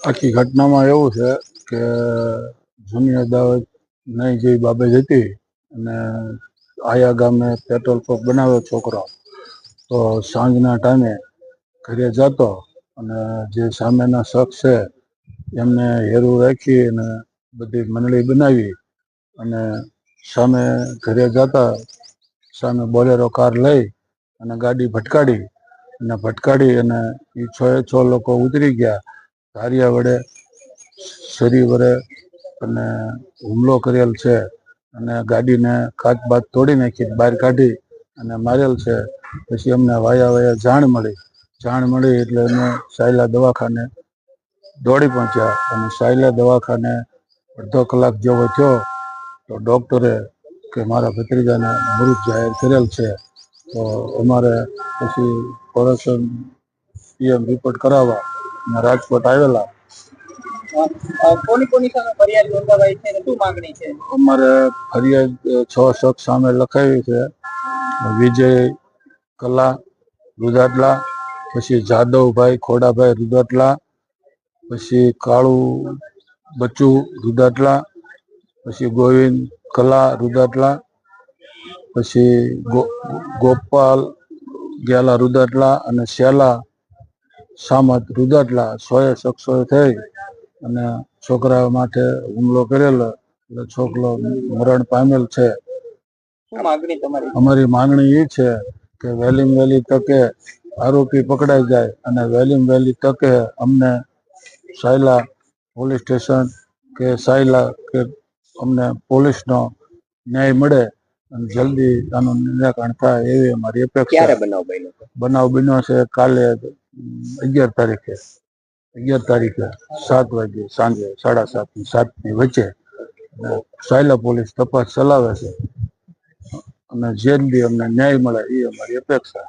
આખી ઘટનામાં એવું છે કે જૂની અદાવત નહીં જેવી બાબત હતી અને આયા ગામે પેટ્રોલ પંપ બનાવ્યો છોકરો, તો સાંજના ટાઈમે ઘરે જતો અને જે સામેના શખ્સ છે એમને હેરું રાખી અને બધી મંડળી બનાવી અને સામે ઘરે જતા સામે બોલેરો કાર લઈ અને ગાડી ભટકાડી અને ભટકાડી અને એ છ છ લોકો ઉતરી ગયા. ધારિયા વડે છરી વડે અને હુમલો કરેલ છે અને ગાડીને કાચ બાદ તોડી નાખી, બહાર કાઢી અને મારેલ છે. પછી અમને વાયા વાયા જાણ મળી. જાણ મળી એટલે અમે સાયલા દવાખાને દોડી પહોંચ્યા અને સાયલા દવાખાને અડધો કલાક જેવો થયો તો ડૉક્ટરે કે મારા ભત્રીજાને મૃત જાહેર કરેલ છે. તો અમારે પછી કોરેશન પીએમ રિપોર્ટ કરાવવા રાજકોટ આવેલા. કોની કોની સામે ફરિયાદ નોંધાવાઈ છે અને શું માંગણી છે? અમારે ફરિયાદ છ શખ્સ સામે લખાવી છે. વિજય કલા રુદાટલા પછી જાદવભાઈ ખોડાભાઈ રુદાટલા પછી કાળુ બચ્ચુ રુદાટલા પછી ગોવિંદ કલા રુદાટલા પછી ગોપાલ ગેલા રુદાટલા અને શેલા સામત રુદાટલા સોએ શખ્સોએ થઈ અને છોકરા માટે હુમલો કરેલો. એટલે છોકરો મરણ પામેલ છે. અમારી માંગણી એ છે કે વહેલી વહેલી તકે આરોપી પકડાઈ જાય અને વહેલી વહેલી તકે અમને સાયલા પોલીસ સ્ટેશન કે સાયલા કે અમને પોલીસનો ન્યાય મળે અને જલ્દી આનું નિરાકરણ થાય એવી અમારી અપેક્ષા. બનાવ બન્યો છે કાલે અગિયાર તારીખે અગિયાર તારીખે સાત વાગે સાંજે સાડા સાતની સાતની વચ્ચે સાયલા પોલીસ તપાસ ચલાવે છે. અને જલ્દી અમને ન્યાય મળે એ અમારી અપેક્ષા.